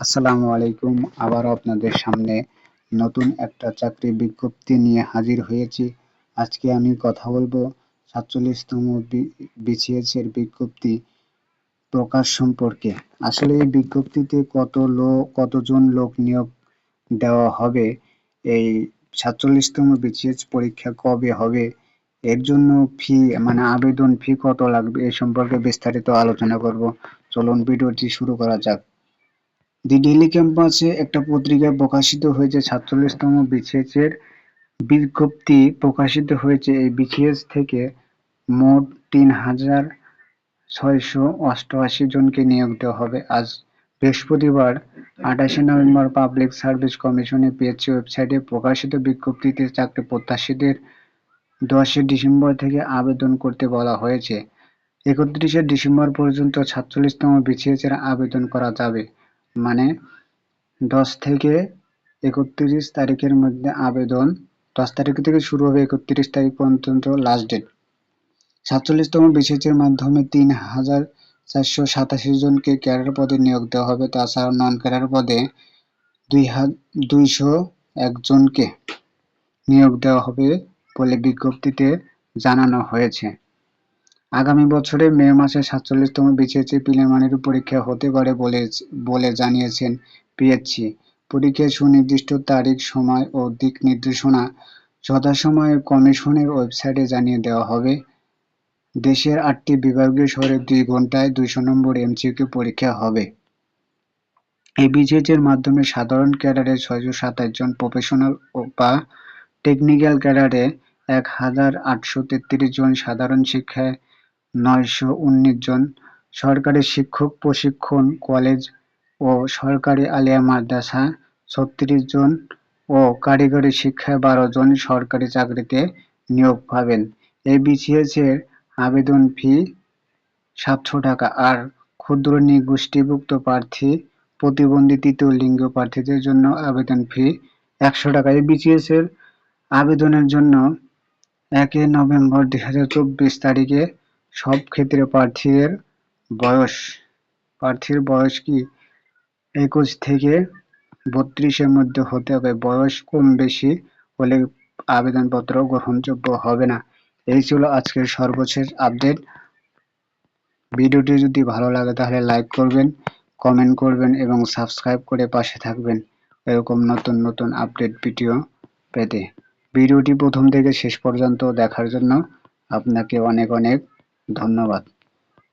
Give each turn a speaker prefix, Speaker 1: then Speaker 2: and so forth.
Speaker 1: আসসালামু আলাইকুম। আবারও আপনাদের সামনে নতুন একটা চাকরি বিজ্ঞপ্তি নিয়ে হাজির হয়েছি। আজকে আমি কথা বলব সাতচল্লিশতম বিসিএস এর বিজ্ঞপ্তি প্রকাশ সম্পর্কে। আসলে এই বিজ্ঞপ্তিতে কত লোক কতজন লোক নিয়োগ দেওয়া হবে, এই সাতচল্লিশতম বিসিএস পরীক্ষা কবে হবে, এর জন্য ফি মানে আবেদন ফি কত লাগবে, এ সম্পর্কে বিস্তারিত আলোচনা করব। চলুন ভিডিওটি শুরু করা যাক। দি ডেইলি ক্যাম্পাসে একটা পত্রিকায় প্রকাশিত হয়েছে সাতচল্লিশতম বিসিএস এর বিজ্ঞপ্তি। প্রকাশিত হয়েছে এই বিসিএস থেকে মোট তিন হাজার ছয়শো অষ্টআশি জনকে নিয়োগ দেওয়া হবে। আজ বৃহস্পতিবার আঠাশে নভেম্বর পাবলিক সার্ভিস কমিশনের পিএসসি ওয়েবসাইটে প্রকাশিত বিজ্ঞপ্তিতে চাকরি প্রত্যাশীদের দশই ডিসেম্বর থেকে আবেদন করতে বলা হয়েছে। একত্রিশে ডিসেম্বর পর্যন্ত সাতচল্লিশতম বিসিএস এর আবেদন করা যাবে। মানে দশ থেকে একত্রিশ তারিখের মধ্যে আবেদন। দশ তারিখ থেকে শুরু হবে একত্রিশ তারিখ পর্যন্ত লাস্ট ডেট সাতচল্লিশতম বিসিএসের মাধ্যমে তিন হাজার চারশো সাতাশি জনকে ক্যাডার পদে নিয়োগ দেওয়া হবে, তাছাড়া নন ক্যাডার পদে দুই দুইশো একজনকে নিয়োগ দেওয়া হবে বলে বিজ্ঞপ্তিতে জানানো হয়েছে। আগামী বছরে মে মাসে সাতচল্লিশতম বিসিএসসি প্রিলিমিনারি পরীক্ষা হতে পারে বলে বলে জানিয়েছেন পিএইচসি। পরীক্ষার সুনির্দিষ্ট তারিখ, সময় ও দিক নির্দেশনা যথাসময়ে কমিশনের ওয়েবসাইটে জানিয়ে দেওয়া হবে। দেশের আটটি বিভাগীয় শহরে দুই ঘন্টায় দুইশো নম্বর এমসিকিউ পরীক্ষা হবে। এই বিসিএসের মাধ্যমে সাধারণ ক্যাডারে ছয়শো সাতাশ জন প্রফেশনাল বা টেকনিক্যাল ক্যাডারে এক হাজার আটশো তেত্রিশ জন সাধারণ শিক্ষায় নয়শো উনিশ জন সরকারি শিক্ষক, প্রশিক্ষণ কলেজ ও সরকারি আলিয়া মাদ্রাসা, ছত্রিশ জন ও কারিগরি শিক্ষায় বারো জন সরকারি চাকরিতে নিয়োগ পাবেন। এই বিসিএস এর আবেদন ফি সাতশো টাকা। আর ক্ষুদ্র নিগোষ্ঠীভুক্ত প্রার্থী, প্রতিবন্ধী তৃতীয় লিঙ্গ প্রার্থীদের জন্য আবেদন ফি একশো টাকা। এই বিসিএস এর আবেদনের জন্য একে নভেম্বর দুই হাজার চব্বিশ তারিখে সব ক্ষেত্রে প্রার্থীদের বয়স। প্রার্থীর বয়স কি? একুশ থেকে বত্রিশের মধ্যে হতে হবে। বয়স কম বেশি হলে আবেদনপত্র গ্রহণযোগ্য হবে না। এই ছিল আজকের সর্বশেষ আপডেট। ভিডিওটি যদি ভালো লাগে তাহলে লাইক করবেন, কমেন্ট করবেন এবং সাবস্ক্রাইব করে পাশে থাকবেন। এরকম নতুন নতুন আপডেট ভিডিও পেতে। ভিডিওটি প্রথম থেকে শেষ পর্যন্ত দেখার জন্য আপনাকে অনেক অনেক ধন্যবাদ।